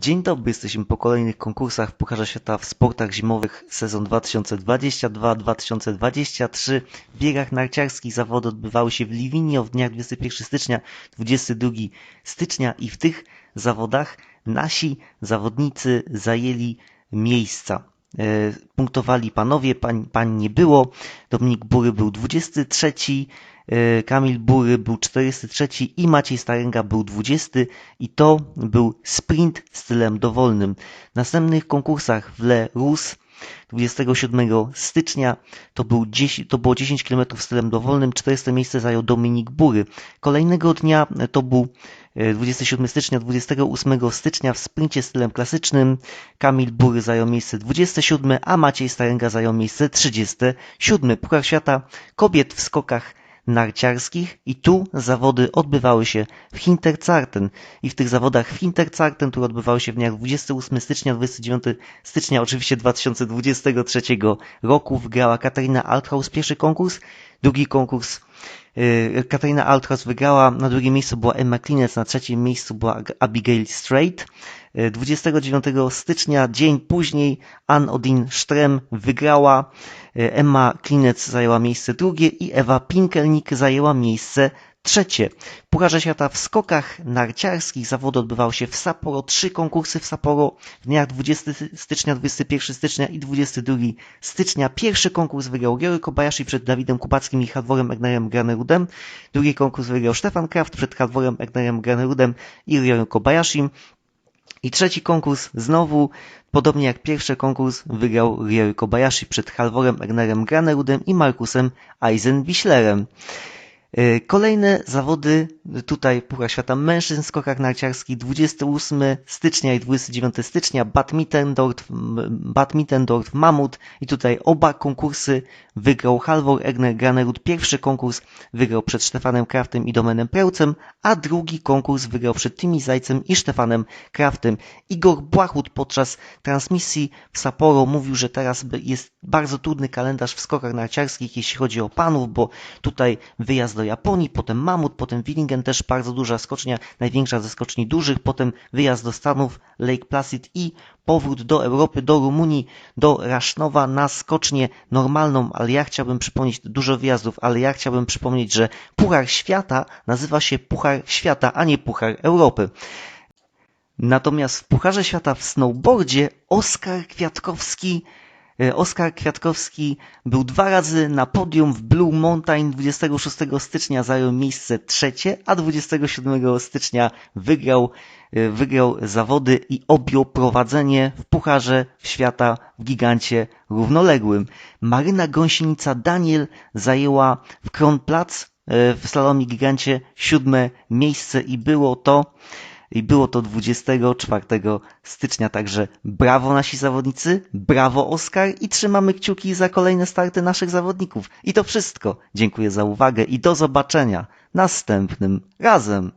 Dzień dobry, jesteśmy po kolejnych konkursach w Pucharze Świata w sportach zimowych sezon 2022-2023. W biegach narciarskich zawody odbywały się w Liwinie od dniach 21 stycznia 22 stycznia i w tych zawodach nasi zawodnicy zajęli miejsca. E, Punktowali panowie, pań, pań nie było. Dominik Bury był 23, e, Kamil Bury był 43 i Maciej Starenga był 20 i to był sprint stylem dowolnym. W następnych konkursach w Le Rus 27 stycznia to, był 10, to było 10 km stylem dowolnym, 40 miejsce zajął Dominik Bury. Kolejnego dnia to był e, 27 stycznia, 28 stycznia w sprincie stylem klasycznym Kamil Bury zajął miejsce 27, a Maciej Starenga zajął miejsce 37. Puchar Świata kobiet w skokach narciarskich i tu zawody odbywały się w Hinterzarten i w tych zawodach w Hinterzarten, które odbywały się w dniach 28 stycznia, 29 stycznia oczywiście 2023 roku wygrała Katarina Althaus pierwszy konkurs, drugi konkurs yy, Katarina Althaus wygrała, na drugim miejscu była Emma Klinec, na trzecim miejscu była Abigail Strait. Yy, 29 stycznia, dzień później, Ann Odin Strem wygrała, yy, Emma Klinec zajęła miejsce drugie i Ewa Pinkelnik zajęła miejsce trzecie. W Pucharze Świata w skokach narciarskich zawody odbywały się w Sapporo. Trzy konkursy w Sapporo w dniach 20 stycznia, 21 stycznia i 22 stycznia. Pierwszy konkurs wygrał Giory Kobayashi przed Dawidem Kubackim i Hadworem Egnerem Granerudem. Drugi konkurs wygrał Stefan Kraft przed Hadworem Egnerem Granerudem i Ryorem Kobayashim. I trzeci konkurs znowu, podobnie jak pierwszy konkurs, wygrał Ryory Kobayashi przed Halvorem Egnerem Granerudem i Markusem Eisenbichlerem. E, Kolejne zawody tutaj Puchar Świata Mężczyzn skokach narciarskich 28 stycznia i 29 stycznia Bad Mittendorf, Bad Mittendorf Mamut i tutaj oba konkursy wygrał Halvor Egner Granerud. Pierwszy konkurs wygrał przed Stefanem Kraftem i Domenem Prełcem, a drugi konkurs wygrał przed Tymi Zajcem i Stefanem Kraftem. Igor Błachut podczas transmisji w Sapporo mówił, że teraz jest bardzo trudny kalendarz w skokach narciarskich, jeśli chodzi o panów, bo tutaj wyjazd do Japonii, potem Mamut, potem Willingen, też bardzo duża skocznia, największa ze skoczni dużych, potem wyjazd do Stanów, Lake Placid i powrót do Europy, do Rumunii, do Rasznowa na skocznię normalną, ale ja chciałbym przypomnieć, dużo wyjazdów, ale ja chciałbym przypomnieć, że Puchar Świata nazywa się Puchar Świata, a nie Puchar Europy. Natomiast w Pucharze Świata w snowboardzie Oskar Kwiatkowski Oskar Kwiatkowski był dwa razy na podium w Blue Mountain 26 stycznia zajął miejsce trzecie, a 27 stycznia wygrał, e, wygrał zawody i objął prowadzenie w Pucharze Świata w gigancie równoległym. Maryna Gąsienica-Daniel zajęła w Kronplatz e, w slalomie gigancie siódme miejsce i było to i było to 24 stycznia, także brawo nasi zawodnicy, brawo Oskar i trzymamy kciuki za kolejne starty naszych zawodników. I to wszystko. Dziękuję za uwagę i do zobaczenia następnym razem.